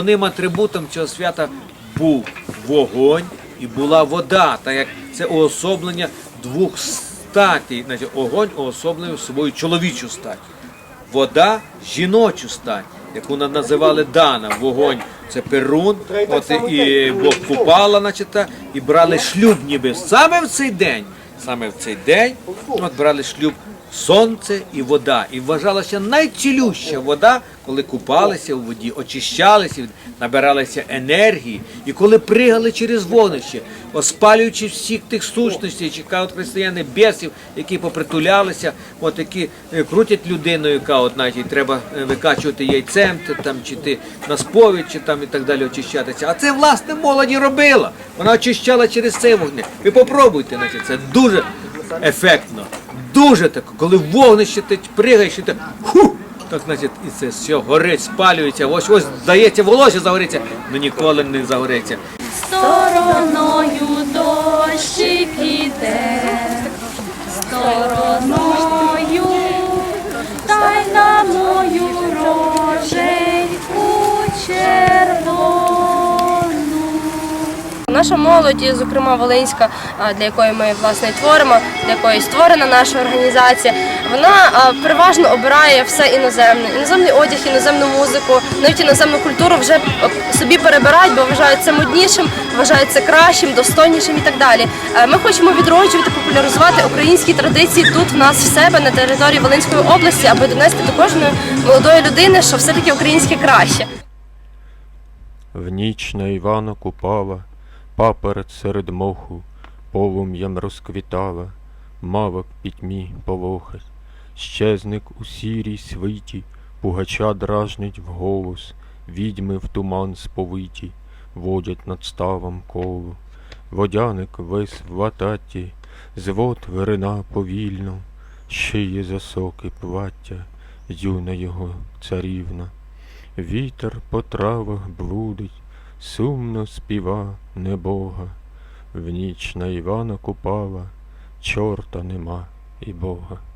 головним атрибутом цього свята був вогонь і була вода, так як це уособлення двох статей. Огонь уособлює собою чоловічу стать, вода жіночу стать, яку називали Дана. Вогонь це перун, от і Бог купала, значить, та, і брали шлюб ніби саме в цей день. Саме в цей день от брали шлюб сонце і вода. І вважалася найцілюща вода, коли купалися у воді, очищалися, набиралися енергії. І коли пригали через вогнище, оспалюючи всіх тих сущностей, чи християни бісів, які попритулялися, от які е, крутять людину, яка от навіть треба е, викачувати яйцем, там чи ти на сповідь, чи там і так далі очищатися. А це власне молоді робила. Вона очищала через цей вогник. Ви попробуйте, значить, це дуже ефектно. Дуже так, коли вогнище ти пригаєш і ти ху! Так, значить, і це все горить, спалюється. Ось ось здається, волосся загориться, але ніколи не загориться. Стороною дощик іде, Наша молодь, зокрема Волинська, для якої ми власне творимо, для якої створена наша організація, вона переважно обирає все іноземне, іноземний одяг, іноземну музику, навіть іноземну культуру вже собі перебирають, бо вважають це моднішим, вважають це кращим, достойнішим і так далі. Е, Ми хочемо відроджувати, популяризувати українські традиції тут в нас в себе на території Волинської області, аби донести до кожної молодої людини, що все таки українське краще. В ніч на Івана Купала, паперед серед моху, полум'ям розквітала, мавок пітьмі полохать, щезник у сірій свиті, пугача дражнить вголос, відьми в туман сповиті, водять над ставом коло. Водяник весь в лататі, звод вирина повільно, шиє засоки плаття, юна його царівна. Вітер по травах блудить, сумно співа небога, в ніч на Івана Купала, чорта нема і Бога.